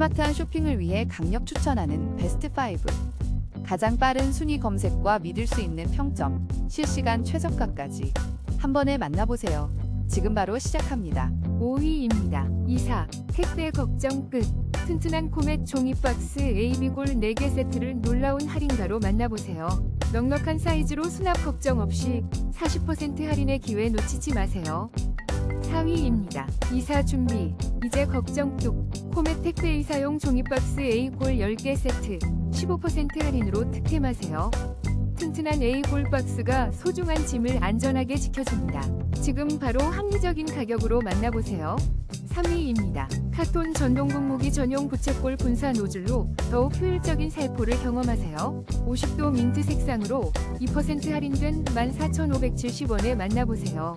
스마트한 쇼핑을 위해 강력 추천하는 베스트 5. 가장 빠른 순위 검색과 믿을 수 있는 평점, 실시간 최저가까지 한 번에 만나보세요. 지금 바로 시작합니다. 5위입니다. 이사 택배 걱정 끝. 튼튼한 코멧 종이 박스 AB골 4개 세트를 놀라운 할인가로 만나보세요. 넉넉한 사이즈로 수납 걱정 없이 40% 할인의 기회 놓치지 마세요. 4위입니다. 이사 준비. 이제 걱정 뚝. 코멧 택배 이사용 종이박스 A골 10개 세트 15% 할인으로 득템하세요. 튼튼한 A골 박스가 소중한 짐을 안전하게 지켜줍니다. 지금 바로 합리적인 가격으로 만나보세요. 3위입니다. 카톤 전동국 무기 전용 부채꼴 분사 노즐로 더욱 효율적인 살포를 경험하세요. 50도 민트 색상으로 2% 할인된 14,570원에 만나보세요.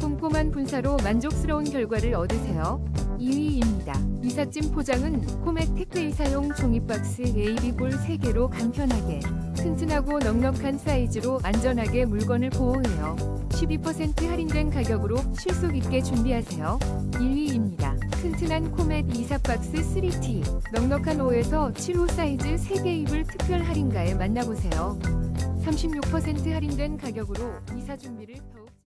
꼼꼼한 분사로 만족스러운 결과를 얻으세요. 2위입니다. 이삿짐 포장은 코멧 택배이사용 종이박스 AB골 3개로 간편하게 튼튼하고 넉넉한 사이즈로 안전하게 물건을 보호해요. 12% 할인된 가격으로 실속 있게 준비하세요. 1위입니다. 튼튼한 코멧 이사박스 3T 넉넉한 5에서 7호 사이즈 3개 입을 특별 할인가에 만나보세요. 36% 할인된 가격으로 이사 준비를 더욱